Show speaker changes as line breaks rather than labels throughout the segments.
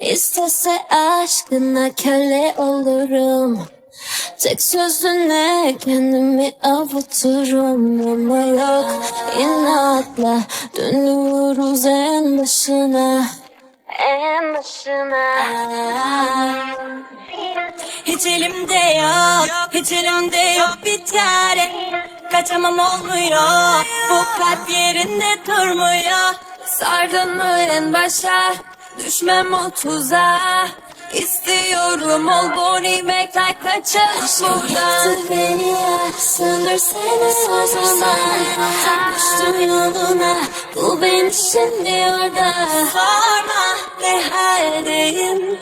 İstese aşkına köle olurum. Tek sözüne kendimi avuturum Ama yok. İnatla dönüyoruz en başına. En başına.
Hiç elimde yok, hiç elimde yok bir çare Kaçamam olmuyor, kalp yerinde durmuyor
Sardın mı en başa? Düşmem o tuzağa İstiyorum ol Bonnie McLeod kaçalım buradan. Beni ya Söndürsene o zaman Düştüm yoluna Bu beni şimdi orada.
Sorma ne haldeyim,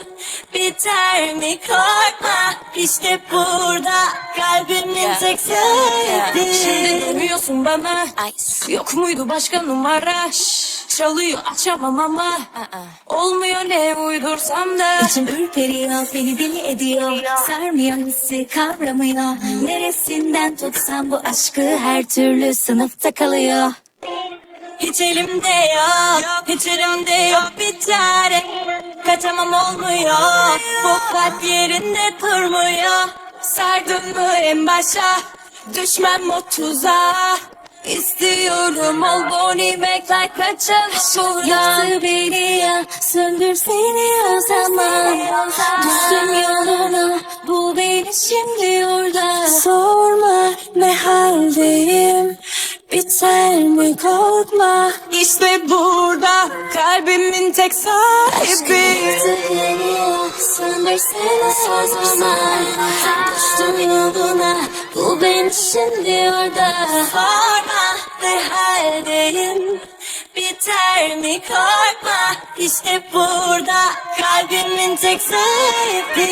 biter mi? Korkma. İşte burada kalbimin tek
Şimdi
sebebi
demiyorsun bana Yok muydu başka numara? Çalıyor açamam ama. Olmuyor ne uydursam da.
İçim ürperiyor, beni deli ediyor. Sarmıyor hissi kavramıyor Neresinden tutsam bu aşkı her türlü sınıfta kalıyor. Hiç elimde yok, hiç elimde yok. Bir Kaçamam olmuyor, bu kalp yerinde durmuyor. Sardın mı en başa, düşmem o tuzağa
İstiyorum ol Bonnie McLeod kaçalım buradan
Yaktı beni ya, söndür seni o zaman. Düştüm yoluna, bu beni şimdi orada Sorma ne haldeyim, biter mi korkma. İşte burada kalbimin tek sahibi.
Söndürsene o zaman Düştüm yoluna Bu beni şimdi orada.
Sorma ne haldeyim, biter mi korkma? İşte burada kalbimin tek sahibi